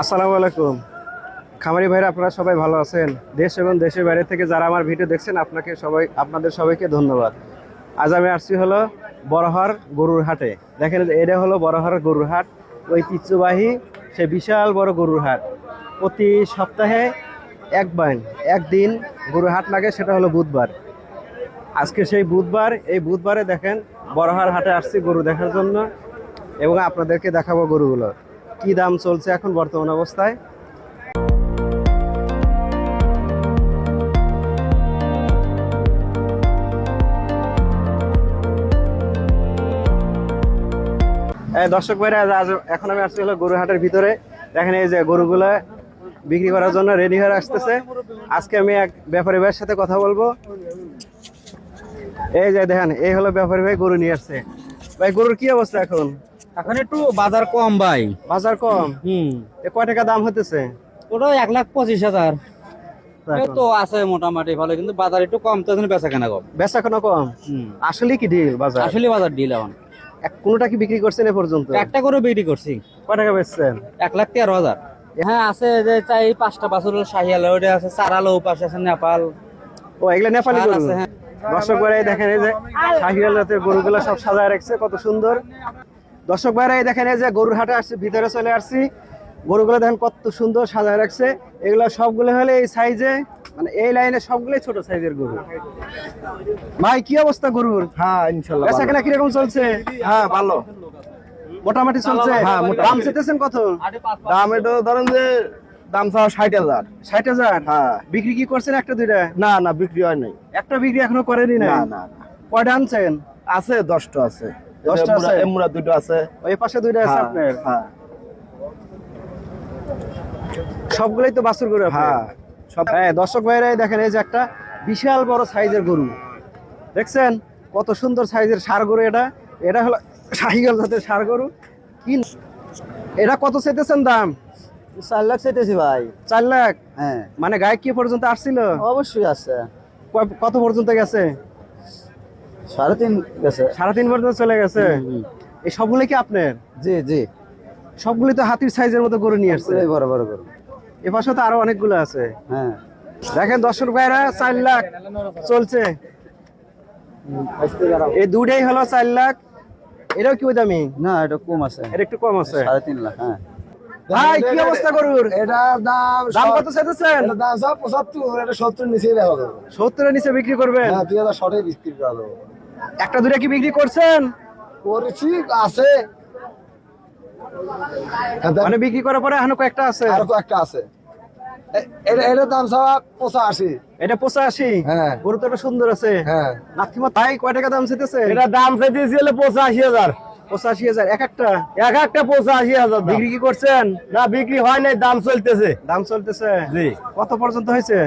আসসালামু আলাইকুম। খামারি ভাইরা, আপনারা সবাই ভালো আছেন? দেশ এবং দেশের বাইরে থেকে যারা আমার ভিডিও দেখছেন, আপনাকে সবাই, আপনাদের সবাইকে ধন্যবাদ। আজ আমি আসছি হলো বড়হার গরুর হাটে। দেখেন, এটা হলো বড়হার গরুর হাট। ঐতিহ্যবাহী, সে বিশাল বড় গরুর হাট। প্রতি সপ্তাহে একবার একদিন গরুর হাট লাগে, সেটা হলো বুধবার। আজকে সেই বুধবার, এই বুধবারে দেখেন বড়হার হাটে আসছি গরু দেখার জন্য এবং আপনাদেরকে দেখাবো গরুগুলো। কি দাম চলছে এখন বর্তমান অবস্থায়? দর্শক ভাইরা, আজ- এখন আমি আসছি হলো গরু হাটের ভিতরে। দেখেন এই যে গরুগুলো বিক্রি করার জন্য রেডি হয়ে আসতেছে। আজকে আমি এক ব্যাপারী ভাইয়ের সাথে কথা বলব। এই যে দেখেন, এই হলো ব্যাপারী ভাই গরু নিয়ে আসছে। ভাই, গরুর কি অবস্থা এখন? এখন একটু বাজার কম ভাই। বাজার কম? হুম। কয় টাকা দাম হতেছে ওটা এক লাখ পঁচিশ হাজার। তো আছে মোটামুটি ভালো কিন্তু বাজার একটু কম তো বেচা কেনা কম। বেচা কোনো কম? আসলে কি ডিল বাজার? আসলে বাজার ডিল এখন। কোনোটা কি বিক্রি করছেন এ পর্যন্ত? একটা করে বিক্রি করছি। কয় টাকা বেচছেন? এক লাখ তেরো হাজার। হ্যাঁ। আছে যে চাই পাঁচটা বাছুর শাহিয়াল ওটা আছে চারালো পাশে আছে নেপাল। ও এগুলা নেপালি গরু? আছে, হ্যাঁ। দর্শক দেখেন এই যে শাহিওয়াল জাতের গরুগুলো সব সাজায় রাখছে কত সুন্দর। দর্শক ভাইরা এই দেখেন এই যে গরুর হাটে আসছি ভিতরে চলে আসছি। গরুগুলো দেখেন কত সুন্দর সাজায় রাখছে। এগুলো সবগুলো হলে এই সাইজে মানে এই লাইনে সবগুলোই ছোট সাইজের গরু। ভাই কি অবস্থা গরুর? হ্যাঁ ইনশাল্লাহ বেচা কেনা কীরকম চলছে? হ্যাঁ ভালো। মোটামুটি চলছে? হ্যাঁ, দাম চেতেছেন কত? দাম এটা ধরেন যে দাম চাও ষাট হাজার। ষাট হাজার? হ্যাঁ। বিক্রি কি করছেন একটা দুইটা? না না বিক্রি হয় নাই। একটা বিক্রি এখনও করেনি না? না না না। কয়টা আনছেন? আছে দশটা আছে। দশটা আছে? এমুরা দুটো আছে। ওই পাশে দুইটা আছে হ্যাঁ, আপনার? হ্যাঁ। সবগুলোই তো বাছুর গরু হ্যাঁ সব হ্যাঁ দর্শক ভাইরাই দেখেন এই যে একটা বিশাল বড় সাইজের গরু। দেখছেন? কত সুন্দর সাইজের সার গরু এটা। এটা হলো শাহিগল জাতের সার গরু। কি এটা কত চাইতেছেন দাম? চার লাখ চাইতেছি ভাই। চার লাখ? হ্যাঁ। মানে গায়ে কি পর্যন্ত আসছিল? অবশ্যই আছে। কত পর্যন্ত গেছে? সাড়ে তিন গেছে। সাড়ে তিন পর্যন্ত চলে গেছে? এই সবগুলো কি আপনার? জি জি। সবগুলি তো হাতির সাইজের মতো গরু নিয়ে আসছে। বড় বড় করো এ পাশে তো আরও অনেকগুলো আছে। হ্যাঁ। দেখেন দর্শক ভাইরা চার লাখ চলছে। এই দুটাই হলো চার লাখ। এটাও কি দামি? না এটা কম আছে। এটা একটু কম আছে। সাড়ে তিন লাখ হ্যাঁ। ভাই কি অবস্থা গরুর? এটার দাম দাম কত চাইতেছেন? এটার দাম সব পঁচাত্তর এটা সত্তর নিচে দেওয়া যাবে সত্তরের নিচে বিক্রি করবেন? হ্যাঁ দুই হাজার শর্টে বিক্রি করা যাবে একটা দুটা কি বিক্রি করছেন? করেছি আছে। হ্যাঁ, মানে বিক্রি করার পরে এখনও কয়েকটা আছে? আরও তো একটা আছে এটা দাম সব পঁচাশি। এটা পঁচাশি? হ্যাঁ। গরু তো সুন্দর আছে। হ্যাঁ। নাথিমা তাই কয় টাকা দাম চাইতেছে? এটা দাম চাইতেছি হলে পঁচাশি হাজার। পঁচাশি হাজার এক একটা? এক একটা পঁচাশি হাজার বিক্রি কি করছেন? না বিক্রি হয় নাই দাম চলতেছে। দাম চলতেছে? জি। কত পর্যন্ত হয়েছে?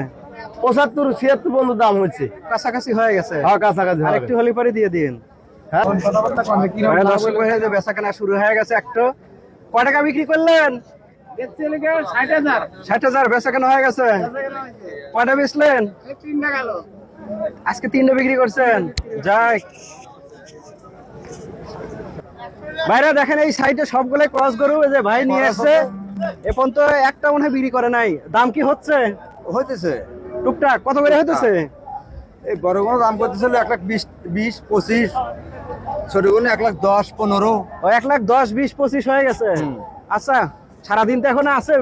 পঁচাত্তর ছিয়াত্তর পর্যন্ত দাম হচ্ছে কাছাকাছি হয়ে গেছে। হ্যাঁ কাছাকাছি আর। একটু হলে পরে দিয়ে দিন। হ্যাঁ? দর্শক ভাইরা যে বেচা কেনা শুরু হয়ে গেছে একটু। কয় টাকা বিক্রি করলেন? ষাট হাজার বেচা কেনা হয়ে গেছে। কয়টা বেচলেন? আজকে তিনটা বিক্রি করছেন। যাই। ভাইরা দেখেন এই সাইডে সবগুলো ক্রস গরু যে ভাই নিয়ে এসছে। এ পর্যন্ত একটা মনে হয় বিক্রি করে নাই। দাম কি হচ্ছে? হইতেছে। টুকটাক কত করে হতেছে এই বড় কোনো দাম করতেছিল এক লাখ বিশ বিশ পঁচিশ ছোট কোনো এক লাখ দশ পনেরো। ও এক লাখ দশ বিশ পঁচিশ হয়ে গেছে। আচ্ছা সারাদিন তো এখন আছে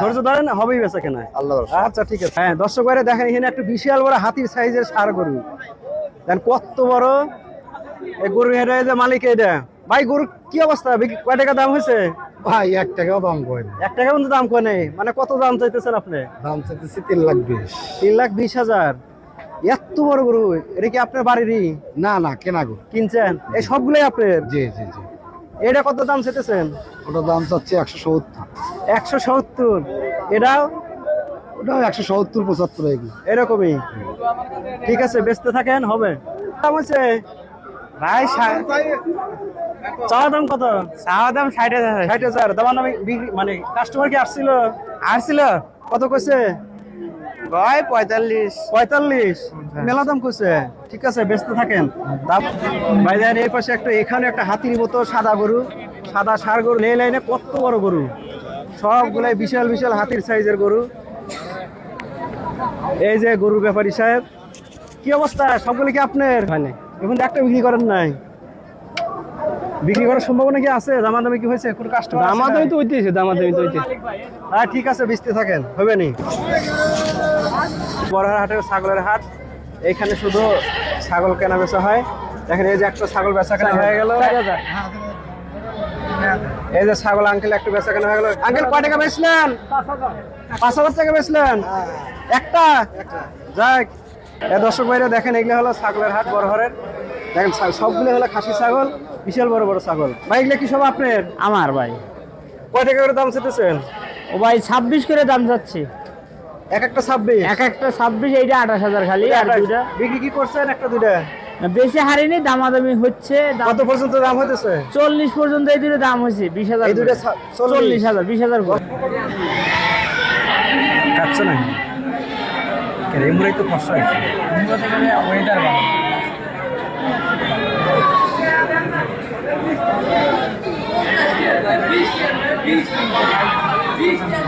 ধৈর্য ধরেন হবেই বেচা কেনা। আল্লাহ আচ্ছা ঠিক আছে। হ্যাঁ দর্শক ভাইরা দেখেন এখানে একটা বিশাল বড় হাতির সাইজের সার গরু। দেখেন কত বড় এই গরু এটা যে মালিক এটা ভাই গরু কি অবস্থা? কয় টাকা দাম হয়েছে? ভাই এক টাকাও দাম কয় এক টাকা কিন্তু দাম কয় নেই? মানে কত দাম চাইতেছেন আপনি? দাম চাইতেছি তিন লাখ বিশ। তিন লাখ বিশ হাজার। এত বড় গরু এটা কি আপনার বাড়িরই? না না কেনা গো কিনছেন? এই সবগুলোই আপনার? জি জি জি। এটা কত দাম চাইতেছেন? ওটার দাম চাচ্ছে একশো সত্তর। একশো সত্তর। এটাও? ওটাও একশো সত্তর পঁচাত্তর এরকমই। ঠিক আছে ব্যস্ত থাকেন হবে। দাম হচ্ছে ভাই চাওয়া দাম কত? চাওয়া দাম ষাট হাজার ষাট হাজার। দাম আমি বিক্রি- মানে কাস্টমার কি আসছিল? আসছিল। কত কইছে? ভাই পঁয়তাল্লিশ। পঁয়তাল্লিশ। মেলা দাম কইছে। ঠিক আছে ব্যস্ত থাকেন। ভাই দেখেন এই পাশে একটা এখানে একটা হাতির মতো সাদা গরু। সাদা সার গরু। লে লাইনে কত বড় গরু? সবগুলাই বিশাল বিশাল হাতির সাইজের গরু। এই যে গরুর ব্যাপারী সাহেব। কি অবস্থা? সবগুলো কি আপনার? এখন একটা বিক্রি করেন নাই। বিক্রি করার সম্ভাবনা কি আছে? দামাদামি কি হয়েছে? কোন কাস্টমার দামাদামি তো হইতেছে দামাদামি তো হইতেছে। হ্যাঁ ঠিক আছে বেচতে থাকেন হবে নি? বড়হাট হাটের ছাগলের হাট এখানে শুধু ছাগল কেনা বেচা হয়। দেখেন এই যে একটা ছাগল বেচা কেনা হয়ে গেল। এই যে ছাগল আঙ্কেল একটু বেচা কেনা হয়ে গেল। আঙ্কেল কয় টাকা বেচলেন? পাঁচ হাজার টাকা বেচলেন? একটা? যাক। এ দর্শক ভাইরা দেখেন এগুলো হলো ছাগলের হাট বড়হরের। দেখেন সবগুলো হলো খাসি ছাগল। বিশাল বড় বড় ছাগল। ভাই এগুলো কি সব আপনার? আমার ভাই। কয় টাকা করে দাম চেতেছেন ও ভাই ছাব্বিশ করে দাম যাচ্ছে। এক একটা ছাব্বিশ? এক একটা ছাব্বিশ এইটা আঠাশ হাজার খালি আর দুইটা। বিক্রি কি করছেন একটা দুইটা? বেশি হারিনি দামাদামি হচ্ছে। দাম কত পর্যন্ত দাম হইতেছে? চল্লিশ পর্যন্ত এই দুটো দাম হয়েছে বিশ হাজার এই দুটো চল্লিশ? হাজার বিশ হাজার। কাটছে না এমরাই তো কষ্ট হয়েছে Vista! Vista!